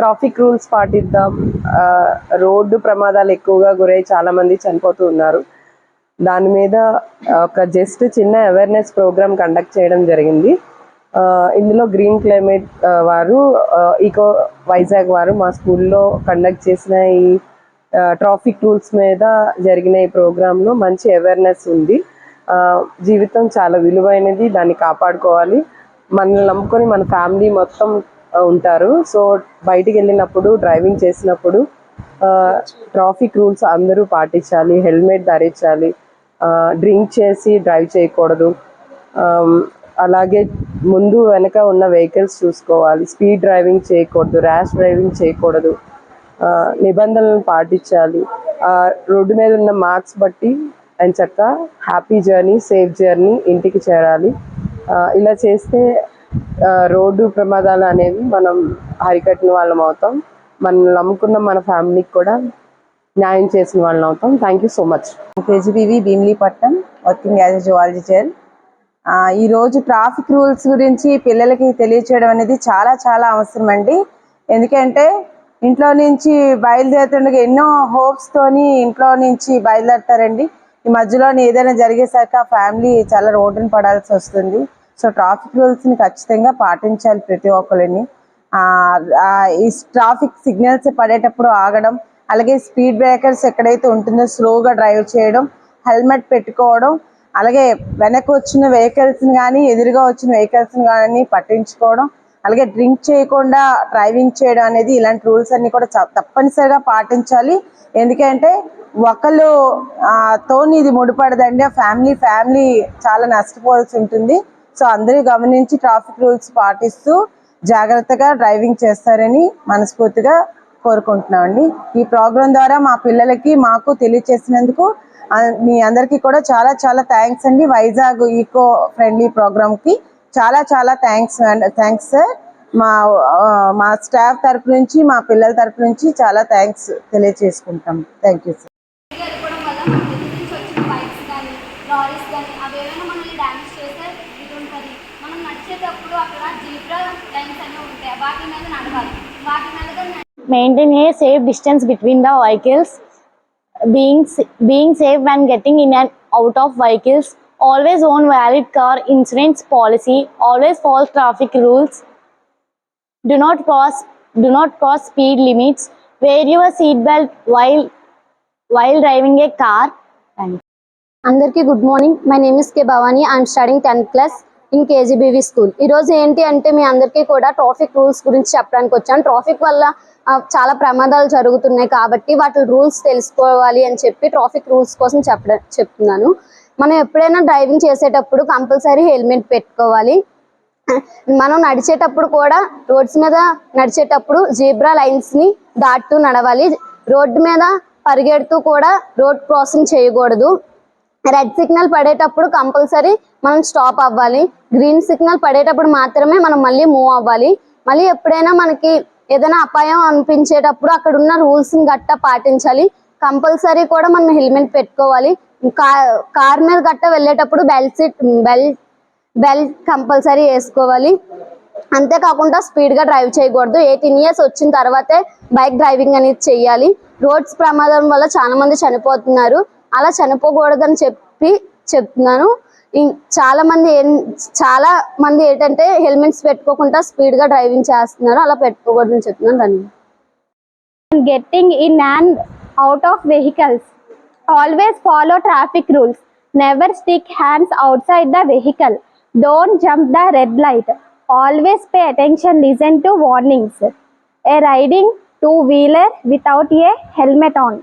Traffic rules పాటిద్దాం. Road ప్రమాదాలు ఎక్కువగా గురై చాలా మంది చనిపోతూ ఉన్నారు. దాని మీద ఒక జస్ట్ చిన్న అవేర్నెస్ ప్రోగ్రామ్ కండక్ట్ చేయడం జరిగింది. ఇందులో గ్రీన్ క్లైమేట్ వారు ఈకో వైజాగ్ వారు మా స్కూల్లో కండక్ట్ చేసిన ఈ ట్రాఫిక్ రూల్స్ మీద జరిగిన ఈ ప్రోగ్రాంలో మంచి అవేర్నెస్ ఉంది. జీవితం చాలా విలువైనది దాన్ని కాపాడుకోవాలి. మనల్ని నమ్ముకొని మన ఫ్యామిలీ మొత్తం ఉంటారు. సో బయటికి వెళ్ళినప్పుడు డ్రైవింగ్ చేసినప్పుడు ట్రాఫిక్ రూల్స్ అందరూ పాటించాలి హెల్మెట్ ధరించాలి డ్రింక్ చేసి డ్రైవ్ చేయకూడదు. అలాగే ముందు వెనక ఉన్న వెహికల్స్ చూసుకోవాలి. స్పీడ్ డ్రైవింగ్ చేయకూడదు ర్యాష్ డ్రైవింగ్ చేయకూడదు. నిబంధనలను పాటించాలి. ఆ, రోడ్డు మీద ఉన్న మార్క్స్ బట్టి అండ్ చక్క హ్యాపీ జర్నీ సేఫ్ జర్నీ ఇంటికి చేరాలి. ఇలా చేస్తే రోడ్డు ప్రమాదాలు అనేవి మనం అరికట్టిన వాళ్ళం అవుతాం. మనం నమ్ముకున్న మన ఫ్యామిలీకి కూడా న్యాయం చేసిన వాళ్ళం అవుతాం. Thank you so much KGBV Bhimilipatnam working as a zoology chair. ఈ రోజు ట్రాఫిక్ రూల్స్ గురించి పిల్లలకి తెలియచేయడం అనేది చాలా చాలా అవసరం అండి. ఎందుకంటే ఇంట్లో నుంచి బయలుదేరుతుండగా ఎన్నో హోప్స్తోని ఇంట్లో నుంచి బయలుదేరుతారండి. ఈ మధ్యలో ఏదైనా జరిగేసరికి ఆ ఫ్యామిలీ చాలా రోడ్డున పడాల్సి వస్తుంది. సో ట్రాఫిక్ రూల్స్ని ఖచ్చితంగా పాటించాలి ప్రతి ఒక్కరిని ఈ ట్రాఫిక్ సిగ్నల్స్ పడేటప్పుడు ఆగడం అలాగే స్పీడ్ బ్రేకర్స్ ఎక్కడైతే ఉంటుందో స్లోగా డ్రైవ్ చేయడం హెల్మెట్ పెట్టుకోవడం అలాగే వెనక వచ్చిన వెహికల్స్ని కానీ ఎదురుగా వచ్చిన వెహికల్స్ని కానీ పట్టించుకోవడం అలాగే డ్రింక్ చేయకుండా డ్రైవింగ్ చేయడం అనేది ఇలాంటి రూల్స్ అన్ని కూడా చ- తప్పనిసరిగా పాటించాలి. ఎందుకంటే ఒకళ్ళు తోని ఇది ముడిపడదండి ఆ ఫ్యామిలీ ఫ్యామిలీ చాలా నష్టపోవాల్సి ఉంటుంది. సో అందరూ గమనించి ట్రాఫిక్ రూల్స్ పాటిస్తూ జాగ్రత్తగా డ్రైవింగ్ చేస్తారని మనస్ఫూర్తిగా కోరుకుంటున్నామండి. ఈ ప్రోగ్రాం ద్వారా మా పిల్లలకి మాకు తెలియచేసినందుకు మీ అందరికీ కూడా చాలా చాలా థ్యాంక్స్ అండి. వైజాగ్ ఈకో ఫ్రెండ్లీ ప్రోగ్రామ్కి చాలా చాలా థ్యాంక్స్ థ్యాంక్స్ సార్. మా మా స్టాఫ్ తరపు నుంచి మా పిల్లల తరపు నుంచి చాలా థ్యాంక్స్ తెలియజేసుకుంటాం థ్యాంక్ యూ సార్. లారీస్ కానీ అవి ఏమైనా మనల్ని డ్యామేజ్ చేస్తే నడిచేటప్పుడు అక్కడ జీబ్రా లైన్స్ అనేవి ఉంటాయి వాటి మీద నడవాలి వాటి మీద న- maintain a safe distance between the vehicles being s- being safe when getting in and out of vehicles always own valid car insurance policy always follow traffic rules do not cross do not cross speed limits wear your seat belt while while driving a car and అందరికీ good morning my name is K Bhavani I'm studying tenth class In KGBV school ఈరోజు ఏంటి అంటే మీ అందరికీ కూడా traffic rules గురించి చెప్పడానికి వచ్చాను. Traffic వల్ల చాలా ప్రమాదాలు జరుగుతున్నాయి కాబట్టి వాటి రూల్స్ తెలుసుకోవాలి అని చెప్పి ట్రాఫిక్ రూల్స్ కోసం చెప్పడం చెప్తున్నాను. మనం ఎప్పుడైనా డ్రైవింగ్ చేసేటప్పుడు కంపల్సరీ హెల్మెట్ పెట్టుకోవాలి. మనం నడిచేటప్పుడు కూడా రోడ్స్ మీద నడిచేటప్పుడు జీబ్రా లైన్స్ని దాటుతూ నడవాలి. రోడ్డు మీద పరిగెడుతూ కూడా రోడ్ క్రాసింగ్ చేయకూడదు. రెడ్ సిగ్నల్ పడేటప్పుడు కంపల్సరీ మనం స్టాప్ అవ్వాలి. గ్రీన్ సిగ్నల్ పడేటప్పుడు మాత్రమే మనం మళ్ళీ మూవ్ అవ్వాలి. మళ్ళీ ఎప్పుడైనా మనకి ఏదైనా అపాయం అనిపించేటప్పుడు అక్కడ ఉన్న రూల్స్ని గట్టా పాటించాలి. కంపల్సరీ కూడా మనం హెల్మెట్ పెట్టుకోవాలి. కార్ కార్ మీద గట్ట వెళ్ళేటప్పుడు belt seat belt belt compulsory వేసుకోవాలి. అంతేకాకుండా స్పీడ్గా డ్రైవ్ చేయకూడదు. ఎయిటీన్ ఇయర్స్ వచ్చిన తర్వాతే బైక్ డ్రైవింగ్ అనేది చేయాలి. రోడ్స్ ప్రమాదం వల్ల చాలా మంది చనిపోతున్నారు. అలా చనిపోకూడదని చెప్పి చెప్తున్నాను. చాలా మంది చాలా మంది ఏంటంటే హెల్మెట్స్ పెట్టుకోకుండా స్పీడ్గా డ్రైవింగ్ చేస్తున్నారు. అలా పెట్టుకోకూడదని చెప్తున్నాను running getting in and out of vehicles always follow traffic rules never stick hands outside the vehicle don't jump the red light always pay attention listen to warnings a riding two wheeler without a helmet on